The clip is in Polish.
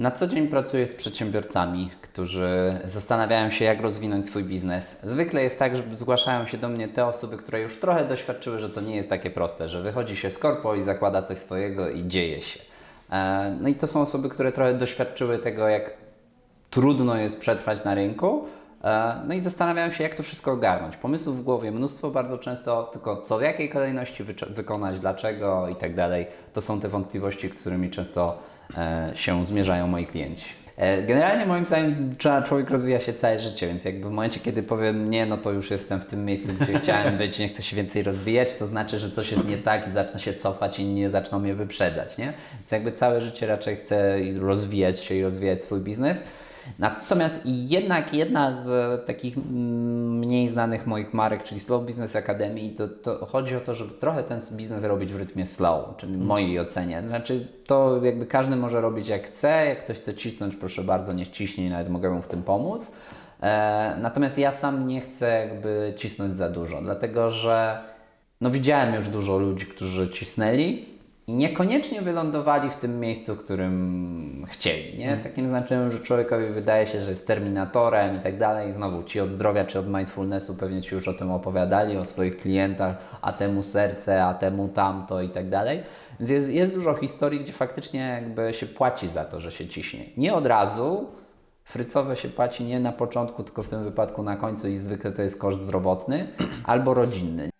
Na co dzień pracuję z przedsiębiorcami, którzy zastanawiają się, jak rozwinąć swój biznes. Zwykle jest tak, że zgłaszają się do mnie te osoby, które już trochę doświadczyły, że to nie jest takie proste, że wychodzi się z korpo i zakłada coś swojego i dzieje się. E, No i to są osoby, które trochę doświadczyły tego, jak trudno jest przetrwać na rynku. E, No i zastanawiałem się, jak to wszystko ogarnąć. Pomysłów w głowie mnóstwo bardzo często, tylko co w jakiej kolejności wykonać, dlaczego i tak dalej. To są te wątpliwości, którymi często e, się zmierzają moi klienci. E, Generalnie moim zdaniem człowiek rozwija się całe życie, więc jakby w momencie, kiedy powiem nie, no to już jestem w tym miejscu, gdzie chciałem być, nie chcę się więcej rozwijać, to znaczy, że coś jest nie tak i zacznę się cofać i inni zaczną mnie wyprzedzać, nie? Więc jakby całe życie raczej chcę rozwijać się i rozwijać swój biznes. Natomiast jednak jedna z takich mniej znanych moich marek, czyli Slow Business Academy, to, to chodzi o to, żeby trochę ten biznes robić w rytmie slow, czyli w mojej ocenie. Znaczy to jakby każdy może robić jak chce, jak ktoś chce cisnąć, proszę bardzo, niech ciśnie, nawet mogę mu w tym pomóc. E, natomiast ja sam nie chcę jakby cisnąć za dużo, dlatego że no widziałem już dużo ludzi, którzy cisnęli niekoniecznie wylądowali w tym miejscu, w którym chcieli. Nie? Takim znaczeniem, że człowiekowi wydaje się, że jest terminatorem i tak dalej. I znowu ci od zdrowia czy od mindfulnessu pewnie ci już o tym opowiadali, o swoich klientach, a temu serce, a temu tamto i tak dalej. Więc jest, jest dużo historii, gdzie faktycznie jakby się płaci za to, że się ciśnie. Nie od razu, Frycowe się płaci nie na początku, tylko w tym wypadku na końcu i zwykle to jest koszt zdrowotny albo rodzinny.